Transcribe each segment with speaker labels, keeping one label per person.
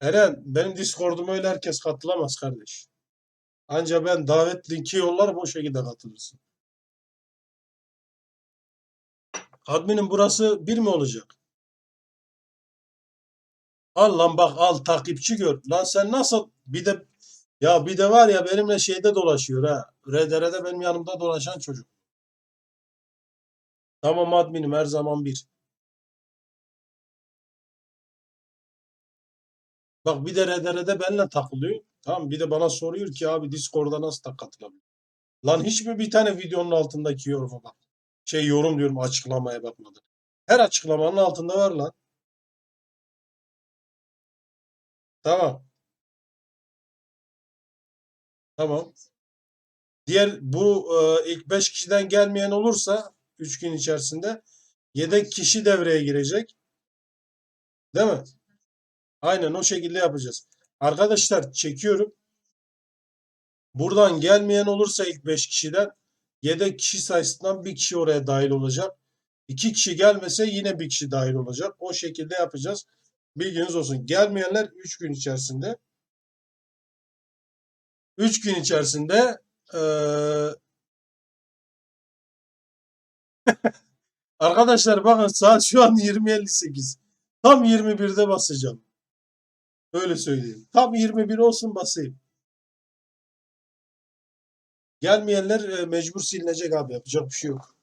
Speaker 1: Eren benim Discord'uma öyle herkes katılamaz kardeş. Anca ben davet linki yollarım o şekilde katılırsın. Admin'in burası bir mi olacak? Al lan bak al takipçi gör. Lan sen nasıl bir de ya bir de var ya benimle şeyde dolaşıyor ha. RDR'de benim yanımda dolaşan çocuk. Tamam adminim her zaman bir. Bak bir de RDR'de benimle takılıyor. Tamam bir de bana soruyor ki abi Discord'a nasıl da katılabilir? Lan hiç mi bir tane videonun altındaki yoruma bak. Şey yorum diyorum açıklamaya bakmadın. Her açıklamanın altında var lan. Tamam. Tamam. Diğer bu e, ilk 5 kişiden gelmeyen olursa 3 gün içerisinde yedek kişi devreye girecek. Değil mi? Aynen o şekilde yapacağız. Arkadaşlar çekiyorum. Buradan gelmeyen olursa ilk 5 kişiden yedek kişi sayısından bir kişi oraya dahil olacak. 2 kişi gelmese yine bir kişi dahil olacak. O şekilde yapacağız. Bilginiz olsun. Gelmeyenler 3 gün içerisinde 3 gün içerisinde eee Arkadaşlar bakın saat şu an 20.58. Tam 21'de basacağım. Öyle söyleyeyim. Tam 21 olsun basayım. Gelmeyenler e, mecbur silinecek abi. Yapacak bir şey yok.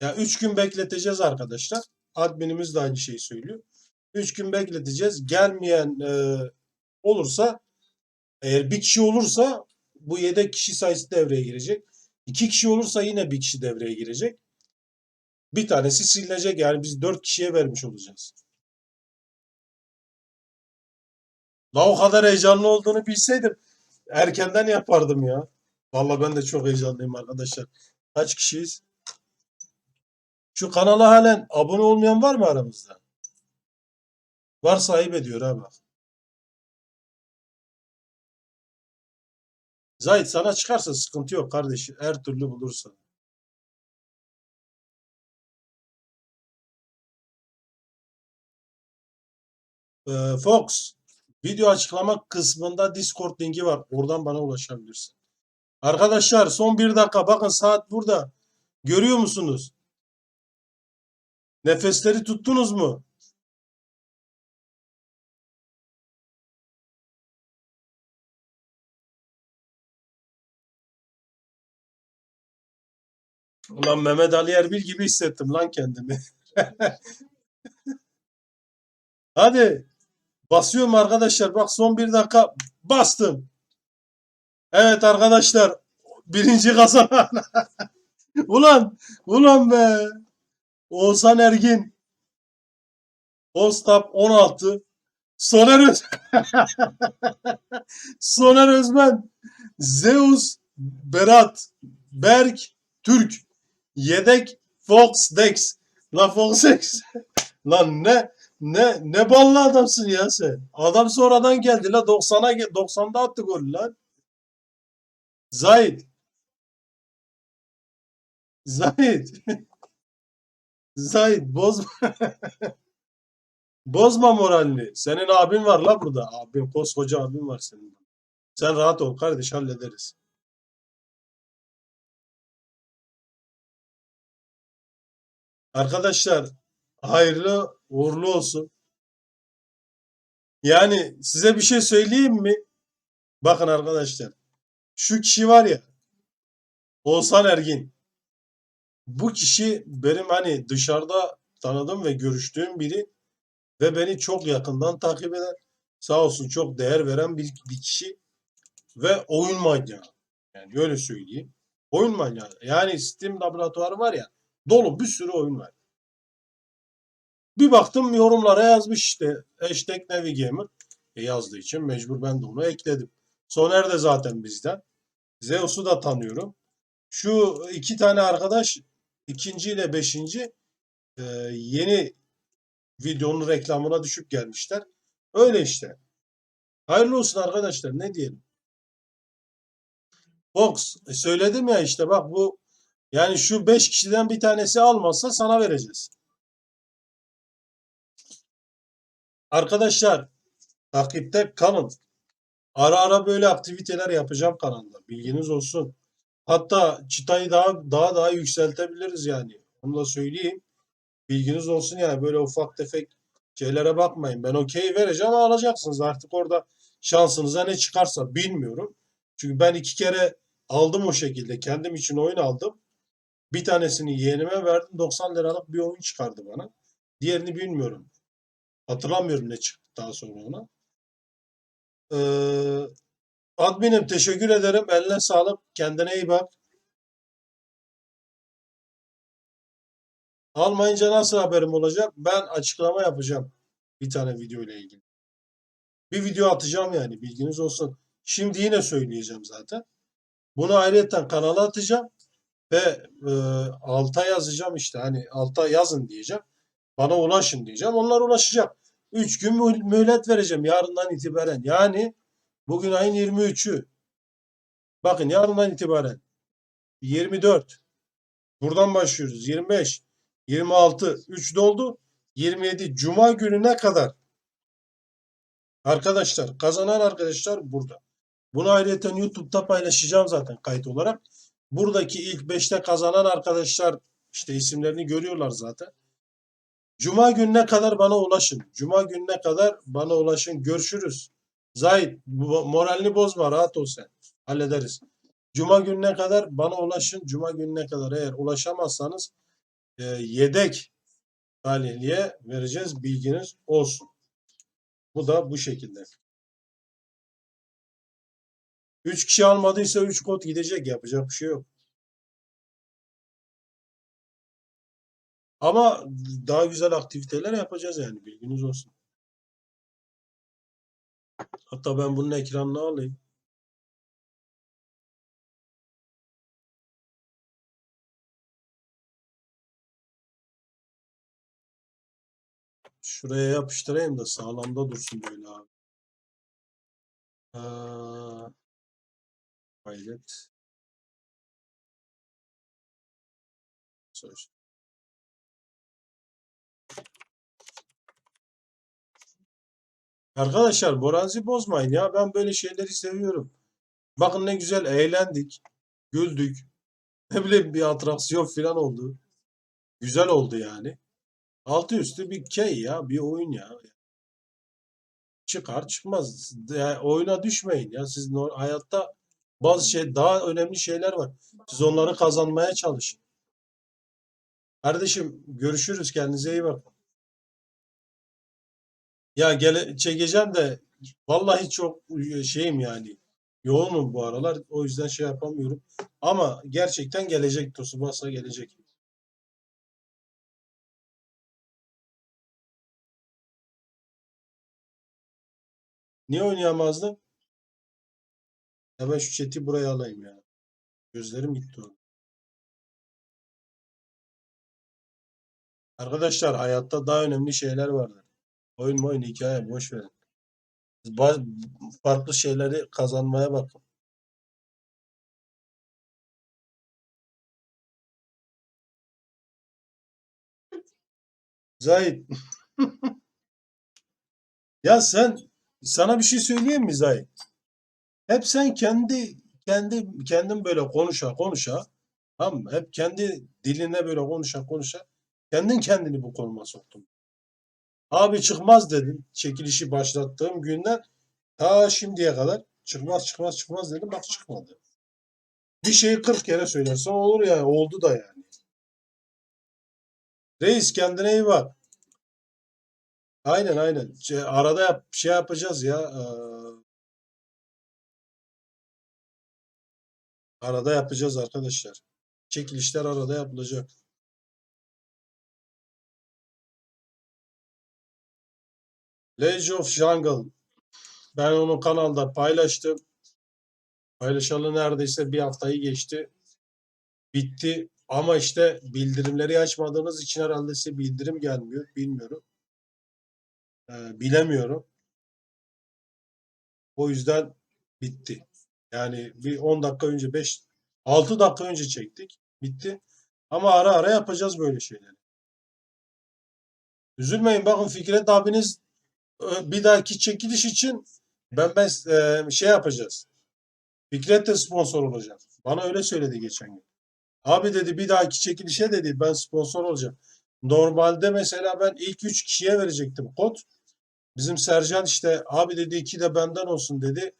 Speaker 1: Ya 3 gün bekleteceğiz arkadaşlar. Adminimiz de aynı şeyi söylüyor. 3 gün bekleteceğiz. Gelmeyen e, olursa eğer bir kişi olursa bu yedek kişi sayısı devreye girecek. İki kişi olursa yine bir kişi devreye girecek. Bir tanesi silinecek. Yani biz dört kişiye vermiş olacağız. La o kadar heyecanlı olduğunu bilseydim erkenden yapardım ya. Vallahi ben de çok heyecanlıyım arkadaşlar. Kaç kişiyiz? Şu kanala halen abone olmayan var mı aramızda? Var sahip ediyor ha bak. Zahit sana çıkarsa sıkıntı yok kardeş. Her türlü bulursun. Ee, Fox, video açıklama kısmında Discord linki var. Oradan bana ulaşabilirsin. Arkadaşlar son bir dakika. Bakın saat burada. Görüyor musunuz? Nefesleri tuttunuz mu? Ulan Mehmet Ali Erbil gibi hissettim lan kendimi. Hadi. Basıyorum arkadaşlar. Bak son bir dakika bastım. Evet arkadaşlar. Birinci kazanan. ulan. Ulan be. Oğuzhan Ergin. Ostap 16. Soner Öz Soner Özmen. Zeus Berat. Berk Türk. Yedek Fox Dex. La Fox Dex. Lan ne ne ne ballı adamsın ya sen. Adam sonradan geldi la 90'a gel- 90'da attı gol lan. Zahit. Zahit. Zahit bozma. bozma moralini. Senin abin var la burada. Abin koskoca abin var senin. Sen rahat ol kardeş hallederiz. Arkadaşlar hayırlı uğurlu olsun. Yani size bir şey söyleyeyim mi? Bakın arkadaşlar. Şu kişi var ya. Oğuzhan Ergin. Bu kişi benim hani dışarıda tanıdığım ve görüştüğüm biri ve beni çok yakından takip eden sağ olsun çok değer veren bir, bir kişi ve oyun manyağı. Yani öyle söyleyeyim. Oyun manyağı. Yani Steam laboratuvarı var ya dolu bir sürü oyun var. Bir baktım yorumlara yazmış işte hashtag Navigamer e yazdığı için mecbur ben de onu ekledim. Soner de zaten bizden. Zeus'u da tanıyorum. Şu iki tane arkadaş ikinci ile beşinci e, yeni videonun reklamına düşüp gelmişler. Öyle işte. Hayırlı olsun arkadaşlar ne diyelim. Fox e, söyledim ya işte bak bu yani şu beş kişiden bir tanesi almazsa sana vereceğiz. Arkadaşlar takipte kalın. Ara ara böyle aktiviteler yapacağım kanalda. Bilginiz olsun. Hatta çıtayı daha daha daha yükseltebiliriz yani. Onu da söyleyeyim. Bilginiz olsun yani böyle ufak tefek şeylere bakmayın. Ben okey vereceğim alacaksınız. Artık orada şansınıza ne çıkarsa bilmiyorum. Çünkü ben iki kere aldım o şekilde. Kendim için oyun aldım. Bir tanesini yeğenime verdim. 90 liralık bir oyun çıkardı bana. Diğerini bilmiyorum. Hatırlamıyorum ne çıktı daha sonra ona. Ee, adminim teşekkür ederim. Eline sağlık. Kendine iyi bak. Almayınca nasıl haberim olacak? Ben açıklama yapacağım. Bir tane video ile ilgili. Bir video atacağım yani bilginiz olsun. Şimdi yine söyleyeceğim zaten. Bunu ayrıca kanala atacağım ve e, alta yazacağım işte hani alta yazın diyeceğim. Bana ulaşın diyeceğim. Onlar ulaşacak. 3 gün mü- mühlet vereceğim yarından itibaren. Yani bugün ayın 23'ü. Bakın yarından itibaren 24. Buradan başlıyoruz. 25, 26, 3 doldu. 27 Cuma gününe kadar. Arkadaşlar kazanan arkadaşlar burada. Bunu ayrıca YouTube'da paylaşacağım zaten kayıt olarak. Buradaki ilk 5'te kazanan arkadaşlar işte isimlerini görüyorlar zaten. Cuma gününe kadar bana ulaşın. Cuma gününe kadar bana ulaşın. Görüşürüz. Zahit moralini bozma rahat ol sen. Hallederiz. Cuma gününe kadar bana ulaşın. Cuma gününe kadar eğer ulaşamazsanız e, yedek talihliye vereceğiz. Bilginiz olsun. Bu da bu şekilde. 3 kişi almadıysa 3 kod gidecek. Yapacak bir şey yok. Ama daha güzel aktiviteler yapacağız yani. Bilginiz olsun. Hatta ben bunun ekranını alayım. Şuraya yapıştırayım da sağlamda dursun böyle abi. Kaydet. Söz. Arkadaşlar moranızı bozmayın ya. Ben böyle şeyleri seviyorum. Bakın ne güzel eğlendik. Güldük. Ne bileyim bir atraksiyon falan oldu. Güzel oldu yani. Altı üstü bir key ya. Bir oyun ya. Çıkar çıkmaz. Ya, oyuna düşmeyin ya. Siz hayatta bazı şey daha önemli şeyler var. Siz onları kazanmaya çalışın. Kardeşim görüşürüz. Kendinize iyi bakın. Ya gele, çekeceğim de vallahi çok şeyim yani. Yoğunum bu aralar. O yüzden şey yapamıyorum. Ama gerçekten gelecek Tsubasa gelecek. Niye oynayamazdım? Ya ben şu chat'i buraya alayım ya. Gözlerim gitti oğlum. Arkadaşlar hayatta daha önemli şeyler vardır. Oyun oyun hikaye boş verin. Ba- farklı şeyleri kazanmaya bakın. Zahit. ya sen sana bir şey söyleyeyim mi Zahit? Hep sen kendi kendi kendin böyle konuşa konuşa tamam mı? Hep kendi diline böyle konuşa konuşa kendin kendini bu konuma soktun. Abi çıkmaz dedin çekilişi başlattığım günden ta şimdiye kadar çıkmaz çıkmaz çıkmaz dedim bak çıkmadı. Bir şeyi 40 kere söylersen olur ya oldu da yani. Reis kendine iyi bak. Aynen aynen. Şey, arada yap, şey yapacağız ya. eee, arada yapacağız arkadaşlar. Çekilişler arada yapılacak. Legend of Jungle. Ben onu kanalda paylaştım. Paylaşalı neredeyse bir haftayı geçti. Bitti. Ama işte bildirimleri açmadığınız için herhalde size bildirim gelmiyor. Bilmiyorum. Ee, bilemiyorum. O yüzden bitti. Yani bir 10 dakika önce 5 6 dakika önce çektik. Bitti. Ama ara ara yapacağız böyle şeyleri. Üzülmeyin bakın Fikret abiniz Bir dahaki çekiliş için ben ben e, şey yapacağız. Fikret de sponsor olacak. Bana öyle söyledi geçen gün. Abi dedi bir dahaki çekilişe dedi ben sponsor olacağım. Normalde mesela ben ilk üç kişiye verecektim kod. Bizim Sercan işte abi dedi iki de benden olsun dedi.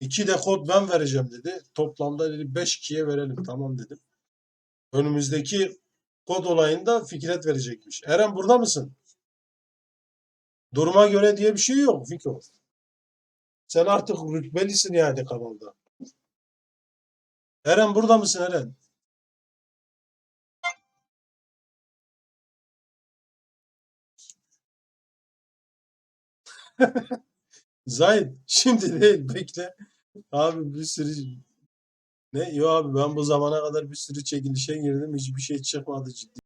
Speaker 1: İki de kod ben vereceğim dedi. Toplamda dedi beş kişiye verelim tamam dedim. Önümüzdeki kod olayında Fikret verecekmiş. Eren burada mısın? Duruma göre diye bir şey yok Fiko. Sen artık rütbelisin yani kanalda. Eren burada mısın Eren? Zahid şimdi değil bekle. Abi bir sürü ne? Yo abi ben bu zamana kadar bir sürü çekilişe girdim. Hiçbir şey çıkmadı ciddi